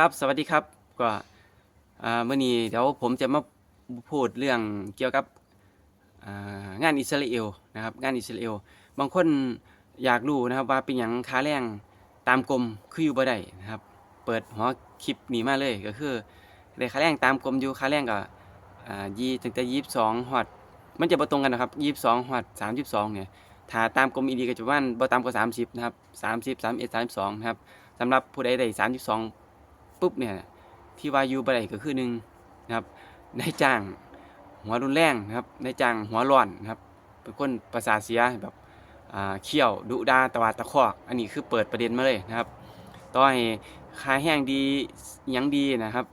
ครับ สวัสดีครับ ก็อ่ามื่อนี้เดี๋ยวผมจะมาพูดเรื่องเกี่ยวกับงานอิสราเอลนะครับ งานอิสราเอล บางคนอยากรู้นะครับว่าเป็นหยังค่าแรงตามกรมคืออยู่บ่ได้นะครับ เปิดหัวคลิปนี้มาเลยก็คือได้ค่าแรงตามกรมอยู่ค่าแรงก็อ่ายี่ตั้งแต่ยี่สิบสองฮอด มันจะบ่ตรงกันนะครับยี่สิบสองฮอดสามสิบสองเนี่ยถ้าตามกรมอีดีก็จะประมาบ่ต่ำกว่าสามสิบนะครับสามสิบสามเอ็ดสามสองนะครับสำหรับผู้ใดได้สามสิบสอง ปุ๊บเนี่ยที่ว่าอยู่บ่ได้ก็คือหนึ่งนะครับนายจ้างหัวรุนแรงนะครับนายจ้างหัวร้อนนะครับเป็นคนประสาทเสียแบบเขี้ยวดุดาตวาดตะคอก อันนี้คือเปิดประเด็นมาเลยนะครับต่อให้ค่าแห้งดียังดีนะครับ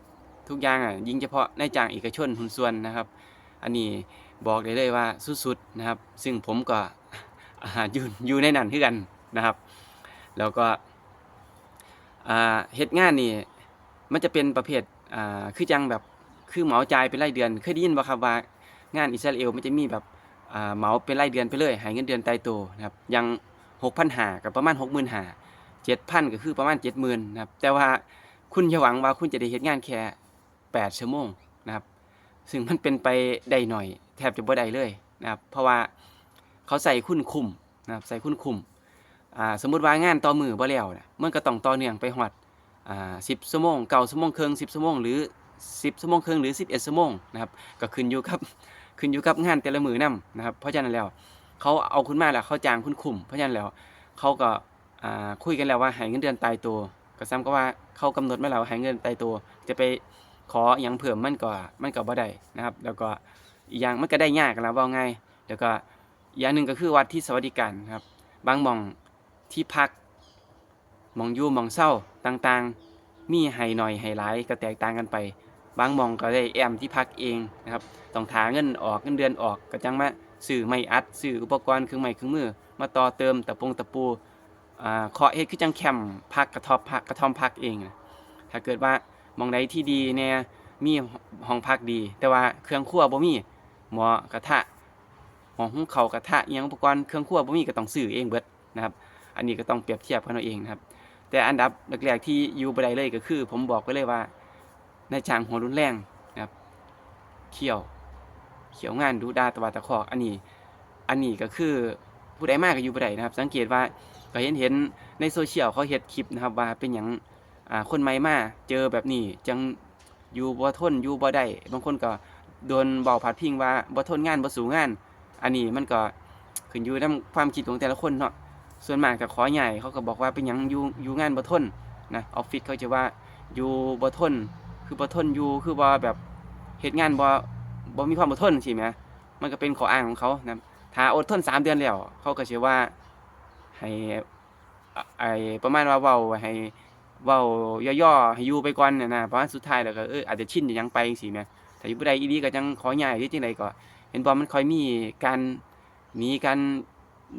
ทุกอย่างอะยิ่งเฉพาะนายจ้างเอกชนหุ้นส่วนนะครับ อันนี้บอกได้เลยว่าสุดๆนะครับ ซึ่งผมก็อยู่อยู่ในนั้นคือกันนะครับ แล้วก็เฮ็ดงานนี่ มันจะเป็นประเภทอ่าคือจังแบบคือเหมาจ่ายเป็นรายเดือนเคยได้ยินบ่ครับว่างานอิสราเอลมันจะมีแบบอ่าเหมาเป็นรายเดือนไปเลยให้เงินเดือนตายตัวนะครับอยัง6,500กับประมาณ65,000 7,000ก็คือประมาณ70,000นะครับแต่ว่าคุณอย่าหวังว่าคุณจะได้เฮ็ดงานแค่8ชั่วโมงนะครับซึ่งมันเป็นไปได้หน่อย แทบจะบ่ได้เลยนะครับเพราะว่าเขาใส่คุณคุมนะครับใส่คุณคุมอ่าสมมุติว่างานต่อมือบ่แล้วน่ะมันก็ต้องต่อเนื่องไปฮอด สิบชั่วโมงเก้าชั่วโมงครึ่งสิบชั่วโมงหรือสิบชั่วโมงครึ่งหรือสิบเอ็ดชั่วโมงนะครับก็ขึ้นอยู่กับขึ้นอยู่กับงานแต่ละมือนำนะครับเพราะฉะนั้นแล้วเขาเอาคุณมาแล้วเขาจ้างคุณคุม เพราะฉะนั้นแล้วเขาก็คุยกันแล้วว่าให้เงินเดือนตายตัวก็ซ้ำก็ว่าเขากำหนดมาแล้วให้เงินตายตัว จะไปขออย่างเพิ่มมันก็มันก็บ่ได้นะครับ แล้วก็อีกอย่างมันก็ได้ยากกันแล้วว่าไงแล้วก็อย่างหนึ่งก็คือวัดที่สวัสดิการครับบางมองที่พัก มองยู่มองเศร้าต่างๆ มีให้หน่อยให้หลายก็แตกต่างกันไป บางมองก็ได้แอมที่พักเองนะครับต้องถาเงินออกเงินเดือนออกก็จังมาซื้อไม้อัดซื้ออุปกรณ์เครื่องไม้เครื่องมือ มาต่อเติมตะปงตะปูอ่าเคาะเฮ็ดคือจังแคมพักกระทอบพักกระท่อมพักเอง ถ้าเกิดว่ามองใดที่ดีแน่มีห้องพักดี แต่ว่าเครื่องครัวบ่มีหม้อกระทะหม้อหุงข้าวกระทะอิหยังอุปกรณ์เครื่องครัวบ่มีก็ต้องซื้อเองเบิดนะครับ อันนี้ก็ต้องเปรียบเทียบกันเอาเองนะครับ แต่อันดับแรกๆที่อยู่บ่ได้เลยก็คือ ผมบอกไว้เลยว่านายจ้างหัวรุนแรงนะครับเขี่ยวเขียวงานดูดาตะวาตะคอกอันนี้ อันนี้ก็คือผู้ใดมากก็อยู่บ่ได้นะครับ สังเกตว่าก็เห็นเห็นในโซเชียลเขาเฮ็ดคลิปนะครับว่าเป็นหยังอ่าคนใหม่มาเจอแบบนี้จังอยู่บ่ทนอยู่บ่ได้บางคนก็โดนเบาผัดพิงว่าบ่ทนงานบ่สู่งาน อันนี้มันก็ขึ้นอยู่นํความคิดของแต่ละคนเนาะ ส่วนมากจะขอใหญ่เขาก็บอกว่าเป็นยังอยู่อยู่งานบ่ทนนะออฟฟิศเขาจะว่าอยู่บ่ทนคือบ่ทนอยู่คือบ่แบบเฮ็ดงานบ่บ่มีความอดทนสิแหมมันก็เป็นข้ออ้างของเขานะถ้าอดทน3เดือนแล้วเขาก็สิว่าให้อะไอประมาณว่าเว้าให้เว้าย่อๆให้อยู่ไปก่อนน่ะนะเพราะว่าสุดท้ายแล้วก็เอออาจจะชินจะยังไปจังซี่แหมถ้าอยู่บ่ได้อีหลีก็จังขอใหญ่หรือจังไดก็เห็นบ่มันค่อยมีการหนีการ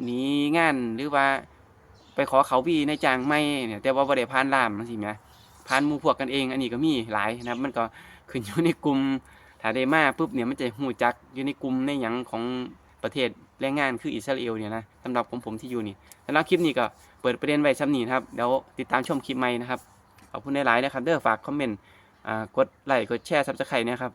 หนีงานหรือว่าไปขอเขาวีในจ้างไม่เนี่ยแต่ว่าบ่ได้ผ่านล่ามจังซี่แหมผ่านหมู่พวกกันเอง อันนี้ก็มีหลายนะครับ มันก็ขึ้นอยู่ในกลุ่มถ้าได้มาปุ๊บเนี่ยมันจะฮู้จักอยู่ในกลุ่มในหยังของประเทศแรงงานคืออิสราเอลเนี่ยนะสำหรับของผมที่อยู่นี่สำหรับคลิปนี้ก็เปิดประเด็นไว้ซ้ำนี้นะครับเดี๋ยวติดตามชมคลิปใหม่นะครับขอบคุณหลายๆนะครับเด้อฝากคอมเมนต์อ่ากดไลค์กดแชร์ Subscribe นะครับ